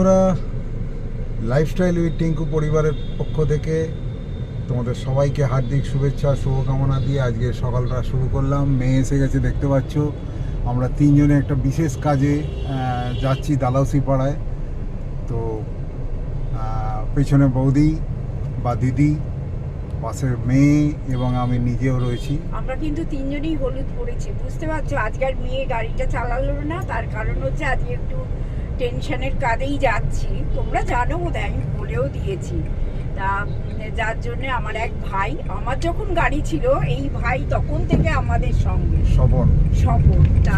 বন্ধুরা lifestyle with Tinku পরিবারের পক্ষ থেকে তোমাদের সবাইকে হার্দিক শুভেচ্ছা, শুভকামনা দিয়ে আজকে সকালটা শুরু করলাম। মেয়ে এসে গেছে, দেখতে পাচ্ছ। আমরা তিনজনে একটা বিশেষ কাজে যাচ্ছি দালাউসি পাড়ায় তো পেছনে বৌদি বা দিদি পাশে মেয়ে এবং আমি নিজেও রয়েছি। আমরা কিন্তু তিনজনেই হলুদ পড়েছি বুঝতে পারছ? আজকের মেয়ে গাড়িটা চালালো না, তার কারণ হচ্ছে আজকে একটু টেনশনের কাজেই যাচ্ছি। তোমরা জানো বোধ আমি বলেও দিয়েছি। তা যার জন্য আমার এক ভাই আমার যখন গাড়ি ছিল এই ভাই তখন থেকে আমাদের সঙ্গে। তা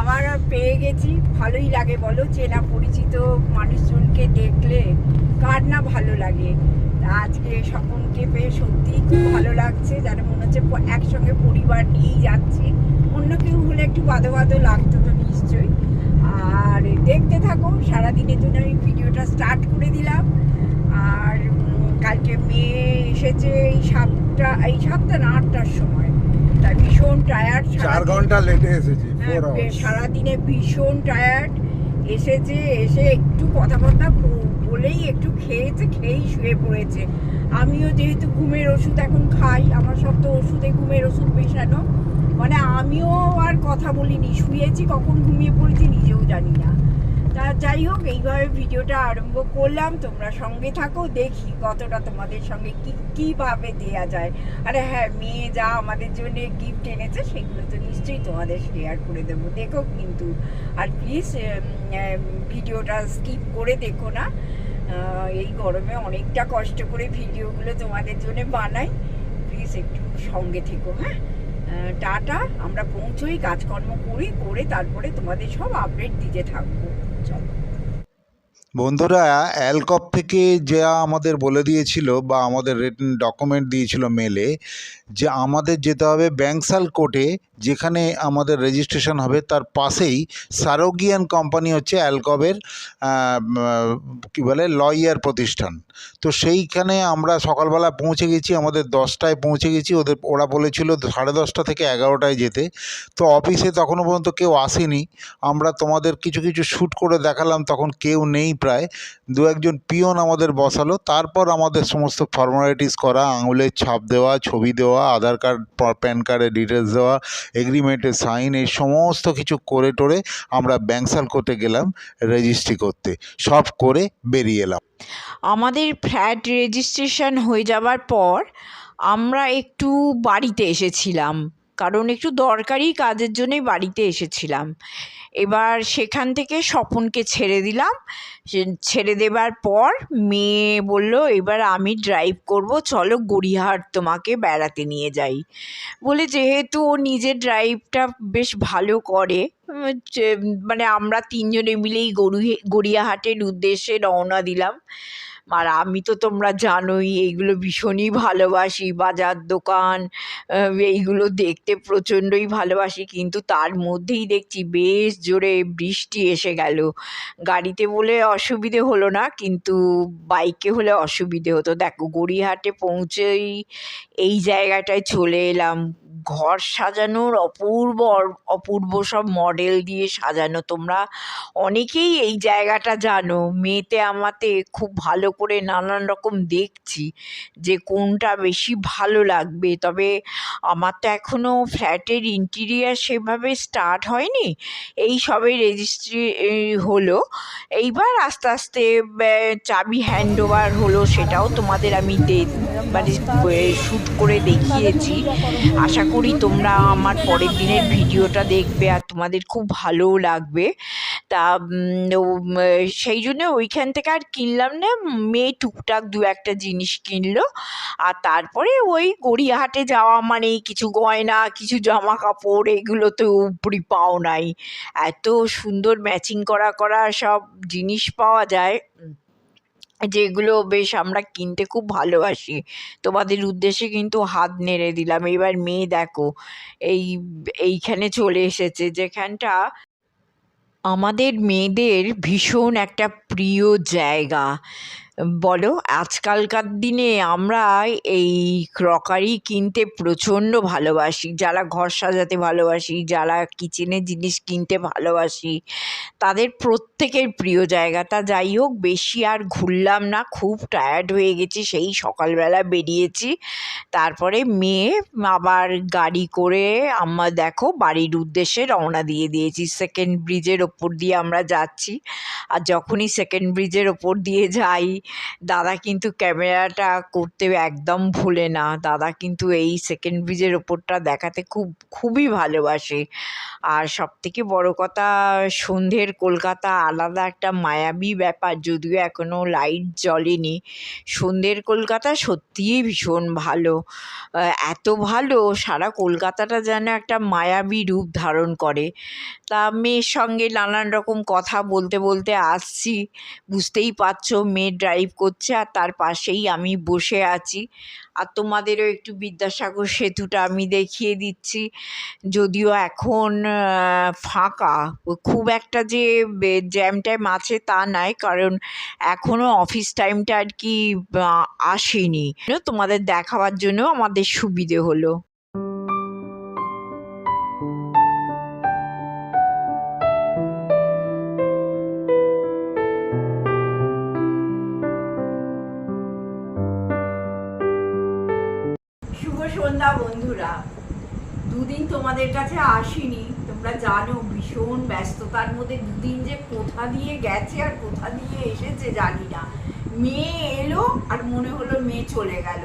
আমার পেয়ে গেছি ভালোই লাগে বলো চেনা পরিচিত মানুষজনকে দেখলে কার না ভালো লাগে। আজকে স্বপনকে পেয়ে সত্যি খুব ভালো লাগছে যেন মনে হচ্ছে একসঙ্গে পরিবার নিয়েই যাচ্ছি। অন্য কেউ হলে একটু বাদো বাদো লাগতো তো নিশ্চয়ই। থাকো সারাদিনের জন্য আমি ভিডিওটা স্টার্ট করে দিলাম। আর কালকে মেয়ে এসেছে এই সাতটা এই সাতটা না আটটার সময়। তাই ভীষণ টায়ার্ড চার ঘণ্টা লেটে এসেছি হ্যাঁ, সারাদিনে ভীষণ টায়ার্ড এসেছে এসে একটু কথাবার্তা বলেই একটু খেয়েছে খেয়েই শুয়ে পড়েছে। আমিও যেহেতু ঘুমের ওষুধ এখন খাই আমার সব তো ওষুধে ঘুমের ওষুধ মেশানো। মানে আমিও আর কথা বলিনি শুয়েছি কখন ঘুমিয়ে পড়েছি নিজেও জানি না। তা যাই হোক এইভাবে ভিডিওটা আরম্ভ করলাম। তোমরা সঙ্গে থাকো, দেখি কতটা তোমাদের সঙ্গে কি, কীভাবে দেওয়া যায়। আরে হ্যাঁ মেয়ে যা আমাদের জন্য গিফট এনেছে, সেগুলো তো নিশ্চয়ই তোমাদের শেয়ার করে দেবো। দেখো কিন্তু, আর প্লিজ ভিডিওটা স্কিপ করে দেখো না। এই গরমে অনেকটা কষ্ট করে ভিডিওগুলো তোমাদের জন্য বানাই। প্লিজ একটু সঙ্গে থেকো হ্যাঁ? টাটা, আমরা পৌঁছোই, কাজকর্ম করি, করে তারপরে তোমাদের সব আপডেট দিতে থাকব। বন্ধুরা অ্যালকপ থেকে যা আমাদের বলে দিয়েছিল বা আমাদের রিটার্ন ডকুমেন্ট দিয়েছিল মেলে যে আমাদের যেতে হবে ব্যাংসাল কোর্টে, যেখানে আমাদের রেজিস্ট্রেশন হবে, তার পাশেই সারোগিয়ান কোম্পানি হচ্ছে অ্যালকবের কী বলে লয়ার প্রতিষ্ঠান। তো সেইখানে আমরা সকালবেলা পৌঁছে গেছি, আমাদের দশটায় পৌঁছে গেছি, ওদের, ওরা বলেছিল সাড়ে দশটা থেকে এগারোটায় যেতে। তো অফিসে তখনও পর্যন্ত কেউ আসেনি। আমরা তোমাদের কিছু কিছু শ্যুট করে দেখালাম, তখন কেউ নেই প্রায়। দু একজন পিয়ন আমাদের বসালো, তারপর আমাদের সমস্ত ফর্মালিটিস করা, আঙুলের ছাপ দেওয়া, ছবি দেওয়া আধার কার্ড প্যান কার্ডের ডিটেলস দেওয়া এগ্রিমেন্টে সাইন এই সমস্ত কিছু করে টোরে আমরা ব্যাংসাল করতে গেলাম রেজিস্ট্রি করতে। সব করে বেরিয়ে এলাম। আমাদের ফ্ল্যাট রেজিস্ট্রেশন হয়ে যাবার পর আমরা একটু বাড়িতে এসেছিলাম। কারণ একটু দরকারি কাজের জন্যই বাড়িতে এসেছিলাম। এবার সেখান থেকে স্বপনকে ছেড়ে দিলাম। ছেড়ে দেবার পর মেয়ে বলল, এবার আমি ড্রাইভ করব, চলো গড়িয়াহাট তোমাকে বেড়াতে নিয়ে যাই। বলে যেহেতু ও নিজের ড্রাইভটা বেশ ভালো করে মানে আমরা তিনজনে মিলেই গরু গড়িয়াহাটের উদ্দেশ্যে রওনা দিলাম। আর আমি তো তোমরা জানোই, এইগুলো ভীষণই ভালোবাসি, বাজার দোকান এইগুলো দেখতে প্রচণ্ডই ভালোবাসি, কিন্তু তার মধ্যেই দেখছি বেশ জোরে বৃষ্টি এসে গেল। গাড়িতে বলে অসুবিধে হলো না, কিন্তু বাইকে হলে অসুবিধে হতো। দেখো, গড়িয়াহাটে পৌঁছেই এই জায়গাটায় চলে এলাম। ঘর সাজানোর অপূর্ব অপূর্ব সব মডেল দিয়ে সাজানো। তোমরা অনেকেই এই জায়গাটা জানো। মেয়েতে আমাতে খুব ভালো করে নানান রকম দেখছি যে কোনটা বেশি ভালো লাগবে। তবে আমার তো এখনও ফ্ল্যাটের ইন্টিরিয়ার সেভাবে স্টার্ট হয়নি। এই সবে রেজিস্ট্রি হলো। এইবার আস্তে আস্তে চাবি হ্যান্ড ওভার হলো, সেটাও তোমাদের আমি দে- মানে শ্যুট করে দেখিয়েছি। আশা করি তোমরা আমার পরের দিনের ভিডিওটা দেখবে আর তোমাদের খুব ভালোও লাগবে। তা সেই জন্য ওইখান থেকে আর কিনলাম না, মেয়ে টুকটাক দু একটা জিনিস কিনলো। আর তারপরে ওই গড়িয়াহাটে যাওয়া মানে কিছু গয়না, কিছু জামা কাপড় এগুলো তো উপরি পাও নাই এত সুন্দর ম্যাচিং করা করা সব জিনিস পাওয়া যায়। যেগুলো বেশ আমরা কিনতে খুব ভালোবাসি। তোমাদের উদ্দেশ্যে কিন্তু হাত নেড়ে দিলাম। এবার মেয়ে দেখো, এই, এইখানে চলে এসেছে যেখানটা আমাদের মেয়েদের ভীষণ একটা প্রিয় জায়গা। বলো, আজকালকার দিনে আমরা এই ক্রকারি কিনতে প্রচণ্ড ভালোবাসি। যারা ঘর সাজাতে ভালোবাসি, যারা কিচেনের জিনিস কিনতে ভালোবাসি, তাদের প্রত্যেকের প্রিয় জায়গাটা। যাই হোক, বেশি আর ঘুরলাম না, খুব টায়ার্ড হয়ে গেছি, সেই সকালবেলা বেরিয়েছি। তারপরে মেয়ে আবার গাড়ি করে আমরা দেখো, বাড়ির উদ্দেশ্যে রওনা দিয়ে দিয়েছি। সেকেন্ড ব্রিজের ওপর দিয়ে আমরা যাচ্ছি। আর যখনই সেকেন্ড ব্রিজের ওপর দিয়ে যাই দাদা কিন্তু ক্যামেরাটা করতে একদম ভোলে না। দাদা কিন্তু এই সেকেন্ড ব্রিজের ওপরটা দেখাতে খুব, খুবই ভালোবাসে। আর সবথেকে বড় কথা, সন্ধ্যের কলকাতা আলাদা একটা মায়াবী ব্যাপার, যদিও এখনও লাইট জ্বলেনি। সন্ধ্যের কলকাতা সত্যিই ভীষণ ভালো। এত ভালো, সারা কলকাতাটা যেন একটা মায়াবী রূপ ধারণ করে। তা মেয়ের সঙ্গে নানান রকম কথা বলতে বলতে আসছি। বুঝতেই পারছ মেয়ে ড্রাইভ করছে আর তার পাশেই আমি বসে আছি। আর তোমাদেরও একটু বিদ্যাসাগর সেতুটা আমি দেখিয়ে দিচ্ছি। যদিও এখন ফাঁকা। খুব একটা যে জ্যাম ট্যাম আছে তা নয় কারণ এখনও অফিস টাইমটা আর কি আসেনি। তোমাদের দেখাবার জন্য আমাদের সুবিধে হলো। সন্ধ্যা বন্ধুরা, দুদিন তোমাদের কাছে আসিনি। তোমরা জানো ভীষণ ব্যস্ততার মধ্যে দুদিন যে কোথা দিয়ে গেছে আর কোথা দিয়ে এসেছে জানি না। মেয়ে এলো আর মনে হলো মেয়ে চলে গেল।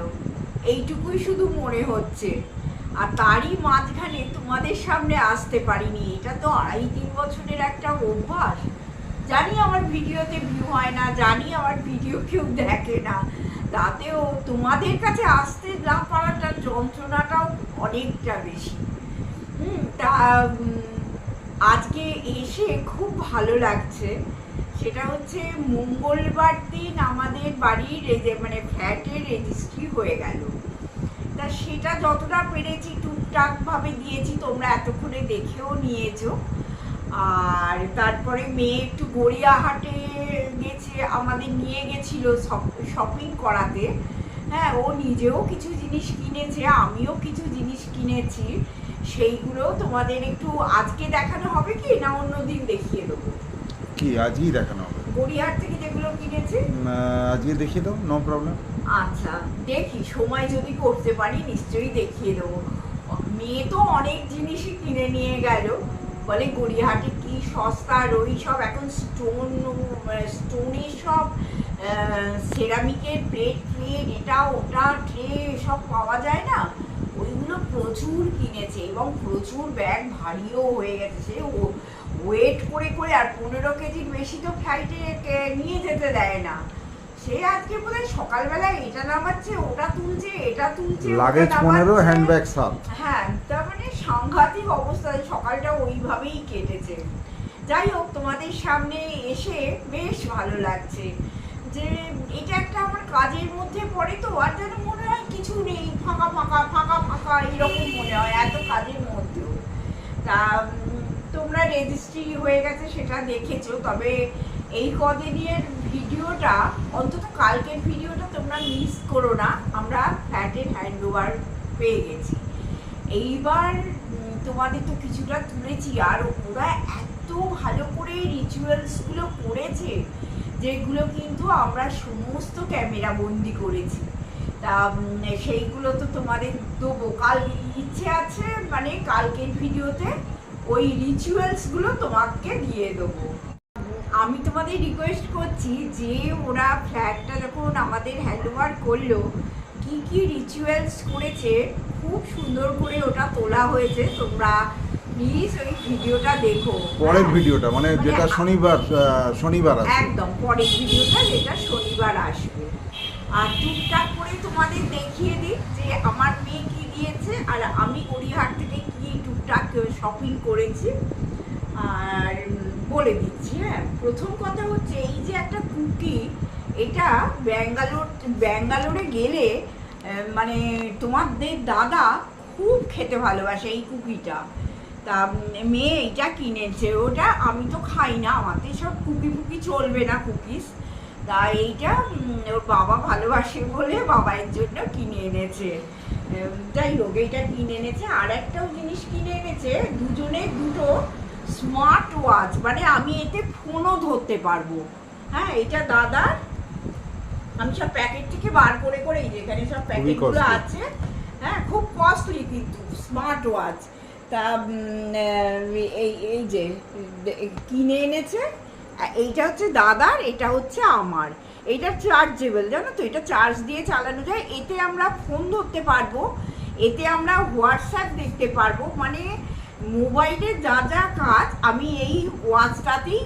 এইটুকুই শুধু মনে হচ্ছে। আর তারই মাঝখানে তোমাদের সামনে আসতে পারিনি। এটা তো আড়াই তিন বছরের একটা অভ্যাস। জানি আমার ভিডিওতে ভিউ হয় না, জানি আমার ভিডিও কেউ দেখে না। তাতেও তোমাদের কাছে আসতে না পারাটার যন্ত্রণাটাও অনেকটা বেশি। হুম, তা আজকে এসে খুব ভালো লাগছে। সেটা হচ্ছে মঙ্গলবার দিন আমাদের বাড়ির মানে ফ্ল্যাটের রেজিস্ট্রি হয়ে গেল। তা সেটা যতটা পেরেছি টুকটাক ভাবে দিয়েছি, তোমরা এতক্ষণে দেখেও নিয়েছো। আর তারপরে মেয়ে একটু গড়িয়াহাটে গেছে আমাদের নিয়ে গেছিল শপিং করাতে। হ্যাঁ ও নিজেও কিছু জিনিস কিনেছে আমিও কিছু জিনিস কিনেছি। সেইগুলো তোমাদের একটু আজকে দেখানো হবে কি না অন্য দিন দেখিয়ে দেবো? কি আজই দেখানো হবে? গড়িয়াহাট থেকে যেগুলো কিনেছি? আজকে দেখিয়ে দাও নো প্রবলেম আচ্ছা দেখি সময় যদি করতে পারি নিশ্চয়ই দেখিয়ে দেবো। মেয়ে তো অনেক জিনিসই কিনে নিয়ে গেল। বলে গড়িয়াহাটে কি সস্তা আর ওই সব, এখন স্টোন স্টোনে সব সেরামিকের প্লেট প্লেট এটা, ওটা, ট্রে, সব পাওয়া যায় না? ওইগুলো প্রচুর কিনেছে এবং প্রচুর ব্যাগ ভারীও হয়ে গেছে। সে ওয়েট করে করে আর পনেরো কেজির বেশি তো ফ্লাইটে নিয়ে যেতে দেয় না। সে আজকে বোধহয় সকালবেলা এটা নামাচ্ছে ওটা তুলছে এটা তুলছে লাগেজ পনেরো। হ্যান্ডব্যাগ সাত হ্যাঁ তার মানে সাংঘাতিক অবস্থায় সকালটা ওইভাবেই কেটেছে। যাই হোক তোমাদের সামনে এসে বেশ ভালো লাগছে। যে এটা একটা আমার কাজের মধ্যে পড়ে তো আর যেন মনে হয় কিছু নেই ফাঁকা ফাঁকা ফাঁকা ফাঁকা এরকম মনে হয় এত কাজের মধ্যেও। তা তোমরা রেজিস্ট্রি হয়ে গেছে সেটা দেখেছ তবে এই কদিনের ভিডিওটা, অন্তত কালকের ভিডিওটা তোমরা মিস করো না, আমরা ফ্ল্যাটের হ্যান্ড ওভার পেয়ে গেছি। এইবার তোমাদের তো কিছুটা তুলেছি, আর ওরা এত ভালো করে রিচুয়ালসগুলো করেছে, যেগুলো কিন্তু আমরা সমস্ত ক্যামেরা বন্দি করেছি। তা সেইগুলো তো তোমাদের দেবো। কাল ইচ্ছে আছে মানে কালকের ভিডিওতে ওই রিচুয়ালসগুলো তোমাকে দিয়ে দেবো। আমি তোমাদের রিকোয়েস্ট করছি যে ওরা ফ্ল্যাটটা যখন আমাদের হ্যান্ডওভার করল কি কি রিচুয়ালস করেছে খুব সুন্দর করে ওটা তোলা হয়েছে। তোমরা প্লিজ ওই ভিডিওটা দেখো। পরের ভিডিওটা মানে মানে যেটা শনিবার শনিবার আছে একদম পরের ভিডিওটা যেটা শনিবার আসবে। আর টুকটাক করে তোমাদের দেখিয়ে দিই যে আমার মেয়ে কি দিয়েছে আর আমি গড়িয়াহাট থেকে কি টুকটাক শপিং করেছি। আর বলে দিচ্ছি হ্যাঁ। প্রথম কথা হচ্ছে এই যে একটা কুকি, এটা ব্যাঙ্গালোর, ব্যাঙ্গালোরে গেলে মানে তোমাদের দাদা খুব খেতে ভালোবাসে এই কুকিটা। তা, মেয়ে এইটা কিনেছে, ওটা আমি তো খাই না আমাদের সব কুকি ফুকি চলবে না, কুকিস। তা এইটা ওর বাবা ভালোবাসে বলে বাবার জন্য কিনে এনেছে। যাই হোক, এইটা কিনে এনেছে। আর একটাও জিনিস কিনে এনেছে, দুজনে দুটো স্মার্ট ওয়াচ মানে আমি এতে ফোনও ধরতে পারব। হ্যাঁ এটা দাদার আমি সব প্যাকেট থেকে বার করে করে এই যেখানে সব প্যাকেটগুলো আছে হ্যাঁ খুব কস্টলি কিন্তু স্মার্ট ওয়াচ। তা এই এই যে কিনে এনেছে এইটা হচ্ছে দাদার এটা হচ্ছে আমার। এইটা চার্জেবল জানো তো? এটা চার্জ দিয়ে চালানো যায়। এতে আমরা ফোন ধরতে পারব এতে আমরা হোয়াটসঅ্যাপ দেখতে পারব মানে মোবাইলে যা যা কাজ আমি এই ওয়াচটাতেই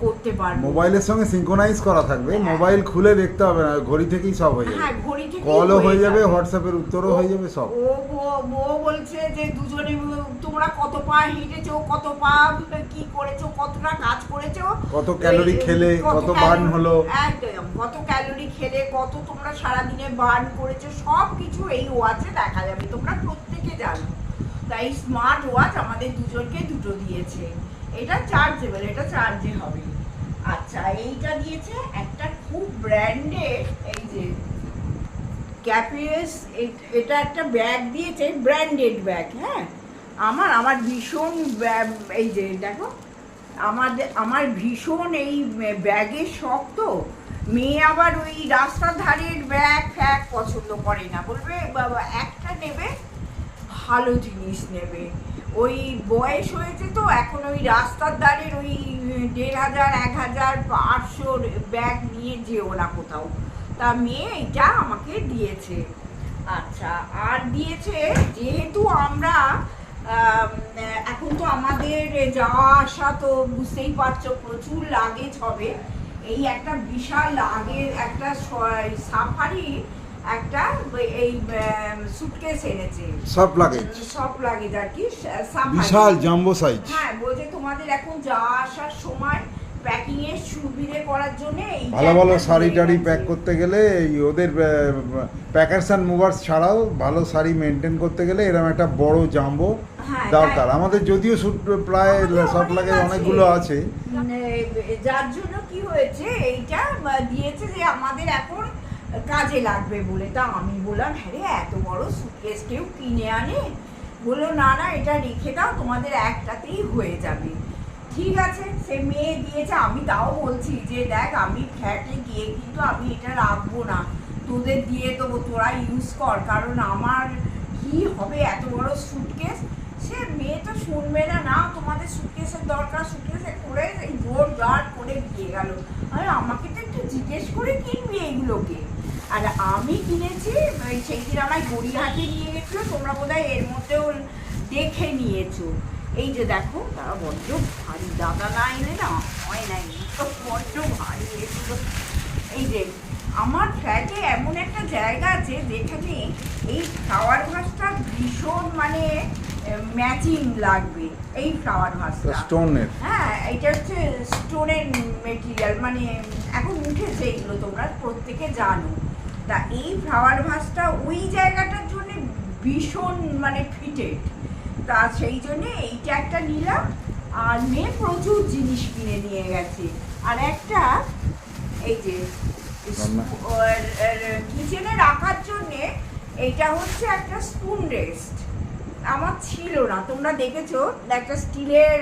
করতে পারব। মোবাইলের সঙ্গে সিঙ্ক্রোনাইজ করা থাকবে। হ্যাঁ। মোবাইল খুলে দেখতে হবে না ঘড়ি থেকেই সব হয়ে হ্যাঁ যাবে ঘড়ি থেকে কলও হয়ে যাবে হোয়াটসঅ্যাপের উত্তরও হয়ে যাবে সব। ও ও- ও বলছে যে দুজনে তোমরা কত পা হেঁটেছো কত পা কি করেছ কতটা কাজ করেছ? কত ক্যালোরি খেলে, কত বার্ন হলো। একদম কত ক্যালোরি খেলে কত তোমরা সারাদিনে বার্ন করেছ সব কিছু এই ওয়াচে দেখা যাবে। তোমরা প্রত্যেকে জানো। তাই স্মার্ট ওয়াচ আমাদের দুজনকে দুটো দিয়েছে। এটা চার্জেবল এটা চার্জে হবে। আচ্ছা এইটা দিয়েছে একটা খুব ব্র্যান্ডেড এই যে ক্যাপিএস এটা একটা ব্যাগ দিয়েছে ব্র্যান্ডেড ব্যাগ হ্যাঁ? আমার আমার ভীষণ এই যে দেখো আমাদের আমার ভীষণ এই ব্যাগের শখ তো। মেয়ে আবার ওই রাস্তার ধারের ব্যাগ ফ্যাগ পছন্দ করে না, বলবে, বাবা, একটা নেবে ভালো জিনিস নেবে। ওই বয়স হয়েছে তো, এখন ওই রাস্তার ধারের ওই দেড় হাজার, এক হাজার আটশোর ব্যাগ নিয়ে যেও না কোথাও। তা মেয়ে এটা আমাকে দিয়েছে। আচ্ছা আর দিয়েছে যেহেতু আমরা এখন তো আমাদের যাওয়া আসা তো বুঝতেই পারছ, প্রচুর লাগেজ হবে। এই একটা বিশাল লাগেজ, একটা সাফারি একটা এই সুটকেস এনেছে। সব লাগেজ সব লাগেজ আর কি বিশাল জাম্বো সাইজ হ্যাঁ বলছে তোমাদের এখন যাওয়া আসার সময় প্যাকিং এর সুবিধে করার জন্য ভালো ভালো শাড়ি টাড়ি প্যাক করতে গেলে এই ওদের প্যাকার্স অ্যান্ড মুভার্স ছাড়াও ভালো শাড়ি মেনটেন করতে গেলে এরকম একটা বড় জাম্বো হ্যাঁ, দরকার। আমাদের যদিও শুট প্রায় সব লাগে অনেকগুলো আছে। যার জন্য কি হয়েছে এইটা দিয়েছে যে আমাদের এখন কাজে লাগবে বলে। তা আমি বললাম হ্যাঁ এত বড় সুটকেস কেউ কিনে আনে? বলল, না না, এটা রেখে দাও, তোমাদের একটাতেই হয়ে যাবে। ঠিক আছে। সে মেয়ে দিয়েছে, আমি তাও বলছি যে, দেখ, আমি ফ্ল্যাটে গিয়ে কিন্তু আমি এটা রাখব না। তোদের দিয়ে দেবো তোরা ইউজ কর, কারণ আমার কি হবে এত বড় সুটকেস সে মেয়ে তো শুনবে না না, তোমাদের সুটকেসের দরকার সুটকেসে করে এই জোর জার করে দিয়ে গেল। আরে, আমাকে একটু জিজ্ঞেস করে কিনবি এইগুলোকে আর আমি কিনেছি, ওই সেই দিন আমায় গড়িয়াহাটে নিয়ে গেছিল, তোমরা বোধহয় এর মধ্যেও দেখে নিয়েছো। এই যে দেখো, তারা বড্ড ভারী, দাদা না এলে না হয় নাই তো বড্ড ভারী, এগুলো। এই যে, আমার ফ্ল্যাটে এমন একটা জায়গা আছে যেখানে এই ফ্লাওয়ার ভাসটা ভীষণ মানে ম্যাচিং লাগবে। এই ফ্লাওয়ার ভাসটা। স্টোনের হ্যাঁ এটা হচ্ছে স্টোনের মেটেরিয়াল মানে এখন উঠেছে এগুলো তোমরা প্রত্যেকে জানো। তা এই ফ্লাওয়ার ভাসটা ওই জায়গাটার জন্য ভীষণ মানে ফিটেড তা সেই জন্যে এইটা একটা নিলাম। আর মেয়ে প্রচুর জিনিস কিনে নিয়ে গেছে। আর একটা এই যে কিচেনে রাখার জন্যে এইটা হচ্ছে একটা স্পুন রেস্ট আমার ছিল না। তোমরা দেখেছ, একটা স্টিলের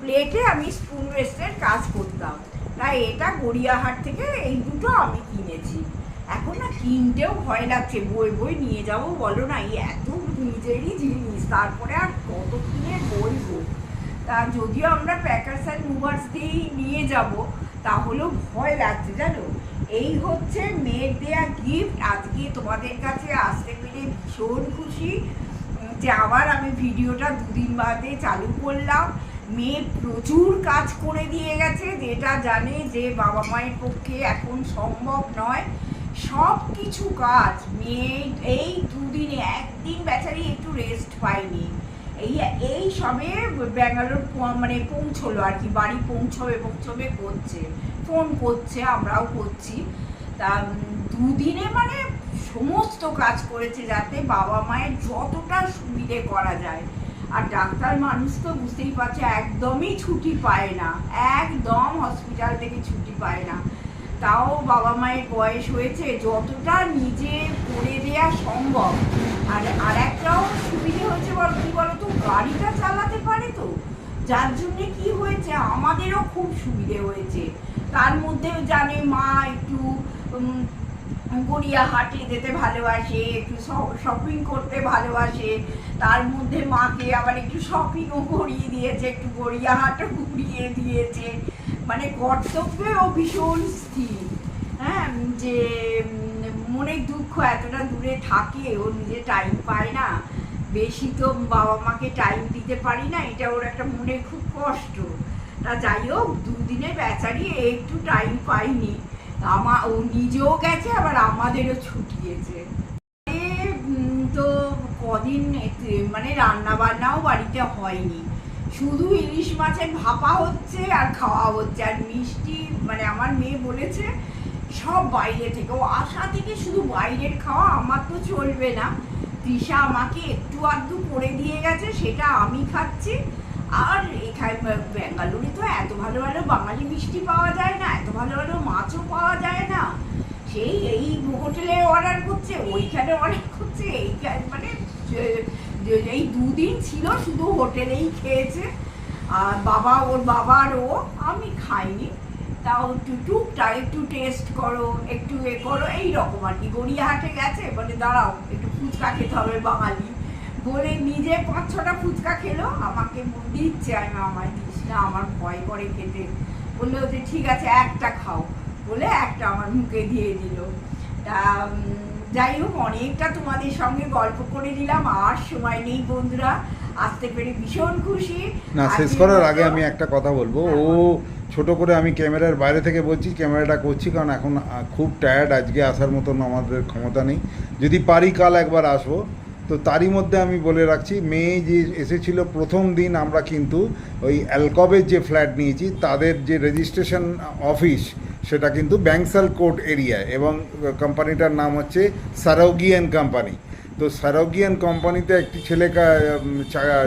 প্লেটে আমি স্পুন রেস্টের কাজ করতাম। তাই এটা গড়িয়াহাট থেকে এই দুটো আমি কিনেছি। এখন না কিনতেও ভয় লাগছে, বই বই নিয়ে যাব বলো না, এই এত নিজেরই জিনিস, তারপরে আর কত কিনে বলব? তা যদিও আমরা প্যাকার্স অ্যান্ড মুভার্স দিয়েই নিয়ে যাব, তাহলেও ভয় লাগছে, জানো? এই হচ্ছে মেয়ের দেয়া গিফট আজকে তোমাদের কাছে আসতে পেরে ভীষণ খুশি। যে আবার আমি ভিডিওটা দুদিন বাদে চালু করলাম। মেয়ে প্রচুর কাজ করে দিয়ে গেছে, যেটা জানে যে বাবা মায়ের পক্ষে এখন সম্ভব নয়। সব কিছু কাজ মেয়ে এই দুদিনে, একদিন বেচারি একটু রেস্ট পায়নি। এই এই সবে ব্যাঙ্গালোর মানে পৌঁছলো আর কি, বাড়ি পৌঁছবে পৌঁছবে করছে। ফোন করছে, আমরাও করছি। তা দুদিনে মানে সমস্ত কাজ করেছে যাতে বাবা মায়ের যতটা সুবিধে করা যায়। আর ডাক্তার মানুষ তো বুঝতেই পারছে, একদমই ছুটি পায় না। একদম হসপিটাল থেকে ছুটি পায় না। তাও বাবা মায়ের বয়স হয়েছে, যতটা নিজে করে দেয়া সম্ভব। আর আর একটাও সুবিধে হয়েছে বল, কি বলতো, গাড়িটা চালাতে পারে তো। যার জন্যে কি হয়েছে, আমাদেরও খুব সুবিধে হয়েছে। তার মধ্যেও জানে মা একটু উম, গড়িয়া হাটে যেতে ভালোবাসে একটু শপিং করতে ভালোবাসে। তার মধ্যে মাকে আবার একটু শপিংও করিয়ে দিয়েছে একটু গড়িয়া হাটও ঘুরিয়ে দিয়েছে। মানে কর্তব্যেও ভীষণ স্থির। হ্যাঁ যে মনের দুঃখ এতটা দূরে থাকে ও নিজে টাইম পায় না। বেশি তো বাবা মাকে টাইম দিতে পারি না এটা ওর একটা মনে খুব কষ্ট। তা যাই হোক দুদিনে বেচারি একটু টাইম পাইনি। আমা ও নিজেও গেছে, আবার আমাদেরও ছুটিয়েছে। তো কদিন মানে রান্না বান্নাও বাড়িতে হয়নি। শুধু ইলিশ মাছের ভাপা হচ্ছে আর খাওয়া হচ্ছে। আর মিষ্টি মানে আমার মেয়ে বলেছে, সব বাইরে থেকে। ও আশা থেকে শুধু বাইরের খাওয়া, আমার তো চলবে না। তৃষা আমাকে একটু আধটু করে দিয়ে গেছে, সেটা আমি খাচ্ছি। আর এখানে ব্যাঙ্গালোরে তো এত ভালো ভালো বাঙালি মিষ্টি পাওয়া যায় না, এত ভালো ভালো মাছও পাওয়া যায় না। সেই এই হোটেলে অর্ডার করছে, ওইখানে অর্ডার করছে এইখানে মানে এই দুদিন ছিল শুধু হোটেলেই খেয়েছে। আর বাবা, ওর বাবার ও, আমি খাইনি। তাও একটু টুকটাক একটু টেস্ট করো, একটু এ করো, এই রকম আর কি। গড়িয়াহাটে গেছে, বলে দাঁড়াও, একটু ফুচকা খেতে হবে বাঙালি। বলে নিজে পাঁচ ছটা ফুচকা খেলো আমাকে দিচ্ছে আমি আমায় দিস না আমার ভয় করে খেতে। বলল যে ঠিক আছে একটা খাও। বলে একটা আমার মুখে দিয়ে দিল। তা যাই হোক অনেকটা তোমাদের সঙ্গে গল্প করে দিলাম আর সময় নেই বন্ধুরা। আসতে পেরে ভীষণ খুশি। না শেষ করার আগে আমি একটা কথা বলব। হ্যাঁ, ও ছোট করে আমি ক্যামেরার বাইরে থেকে বলছি ক্যামেরাটা করছি কারণ এখন খুব টায়ার্ড আজকে আসার মতন আমাদের ক্ষমতা নেই। যদি পারি কাল একবার আসব। তো তারই মধ্যে আমি বলে রাখছি, মেয়ে যে এসেছিল প্রথম দিন আমরা কিন্তু ওই অ্যালকবের যে ফ্ল্যাট নিয়েছি, তাদের যে রেজিস্ট্রেশন অফিস সেটা কিন্তু ব্যাংসাল কোর্ট এরিয়ায় এবং কোম্পানিটার নাম হচ্ছে সারোগিয়ান কোম্পানি। তো সারোগিয়ান কোম্পানিতে একটি ছেলে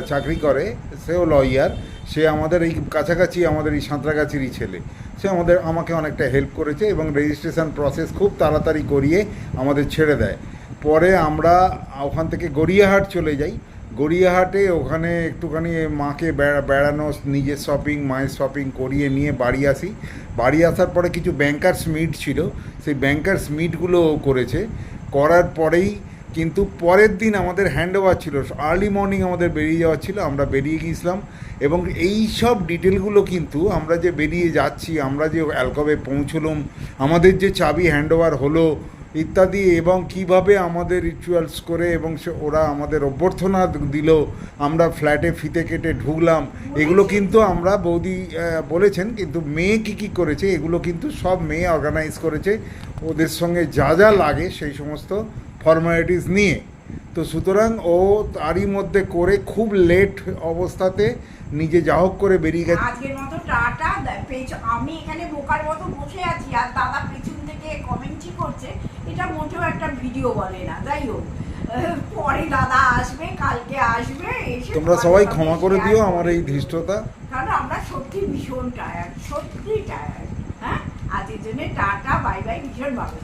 চাকরি করে, সেও লয়ার, সে আমাদের এই কাছাকাছি আমাদের এই সাঁতরাগাছিরই ছেলে। সে আমাদের, আমাকে অনেকটা হেল্প করেছে এবং রেজিস্ট্রেশন প্রসেস খুব তাড়াতাড়ি করিয়ে আমাদের ছেড়ে দেয়। পরে আমরা ওখান থেকে গড়িয়াহাট চলে যাই। গড়িয়াহাটে ওখানে একটুখানি মাকে বেড়া- বেড়ানো, নিজের শপিং মায়ের শপিং করিয়ে নিয়ে বাড়ি আসি। বাড়ি আসার পরে কিছু ব্যাংকার্স মিট ছিল। সেই ব্যাংকার্স মিটগুলো করেছে। করার পরেই কিন্তু পরের দিন আমাদের হ্যান্ড ওভার ছিল। আর্লি মর্নিং আমাদের বেরিয়ে যাওয়া ছিল, আমরা বেরিয়ে গিয়েছিলাম। এবং এই সব ডিটেলগুলো কিন্তু আমরা যে বেরিয়ে যাচ্ছি, আমরা যে অ্যালকবে পৌঁছলাম, আমাদের যে চাবি হ্যান্ড ওভার হলো ইত্যাদি এবং কীভাবে আমাদের রিচুয়ালস করে এবং সে ওরা আমাদের অভ্যর্থনা দিল, আমরা ফ্ল্যাটে ফিতে কেটে ঢুকলাম, এগুলো কিন্তু আমরা বৌদি বলেছেন কিন্তু মেয়ে কী কী করেছে, এগুলো কিন্তু সব মেয়ে অর্গানাইজ করেছে, ওদের সঙ্গে যা যা লাগে সেই সমস্ত ফর্মালিটিস নিয়ে। তো সুতরাং ও তারই মধ্যে করে খুব লেট অবস্থাতে নিজে যা হোক করে বেরিয়ে গেছে। আজকের মতো টাটা আমি এখানে বোকার মতো বসে আছি, আর দাদা থেকে কমেন্টই করছে এটা মোটেও একটা ভিডিও বলে না যাই হোক। পরে দাদা আসবে কালকে আসবে তোমরা সবাই ক্ষমা করে দিও আমার এই ধৃষ্টতা। কারণ আমরা সত্যি ভীষণ টায়ার্ড সত্যি টায়ার্ড হ্যাঁ? আজকের জন্য টাটা বাই বাই ভীষণ ভালো।